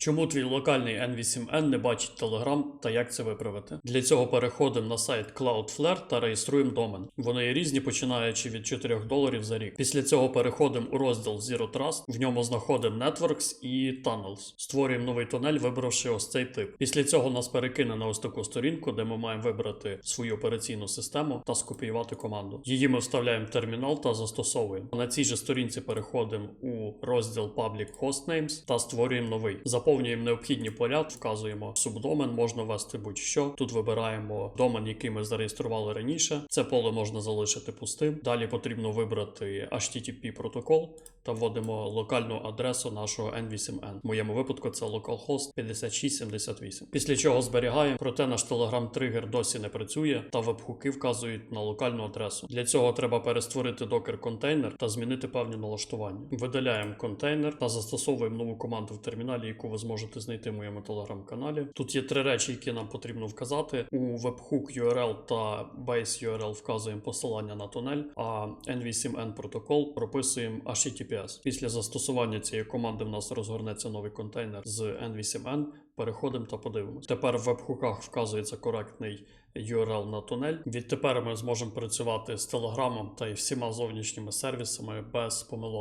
Чому твій локальний N8N не бачить Telegram та як це виправити? Для цього переходимо на сайт Cloudflare та реєструємо домен. Вони є різні, починаючи від 4 доларів за рік. Після цього переходимо у розділ Zero Trust, в ньому знаходимо Networks і Tunnels. Створюємо новий тунель, вибравши ось цей тип. Після цього нас перекине на ось таку сторінку, де ми маємо вибрати свою операційну систему та скопіювати команду. Її ми вставляємо в термінал та застосовуємо. На цій же сторінці переходимо у розділ Public Hostnames та створюємо новий. Заповнюємо необхідні поля, вказуємо субдомен, можна ввести будь-що. Тут вибираємо домен, який ми зареєстрували раніше. Це поле можна залишити пустим. Далі потрібно вибрати HTTP протокол та вводимо локальну адресу нашого N8N. В моєму випадку це localhost 5678. Після чого зберігаємо, проте наш Telegram тригер досі не працює, та веб-хуки вказують на локальну адресу. Для цього треба перестворити докер контейнер та змінити певні налаштування. Видаляємо контейнер та застосовуємо нову команду в терміналі, яку ви зможете знайти в моєму телеграм-каналі. Тут є три речі, які нам потрібно вказати. У веб-хук URL та base URL вказуємо посилання на тунель, а N8N протокол прописуємо HTTPS. Після застосування цієї команди в нас розгорнеться новий контейнер з N8N. Переходимо та подивимось. Тепер в веб-хуках вказується коректний URL на тунель. Відтепер ми зможемо працювати з телеграмом та й всіма зовнішніми сервісами без помилок.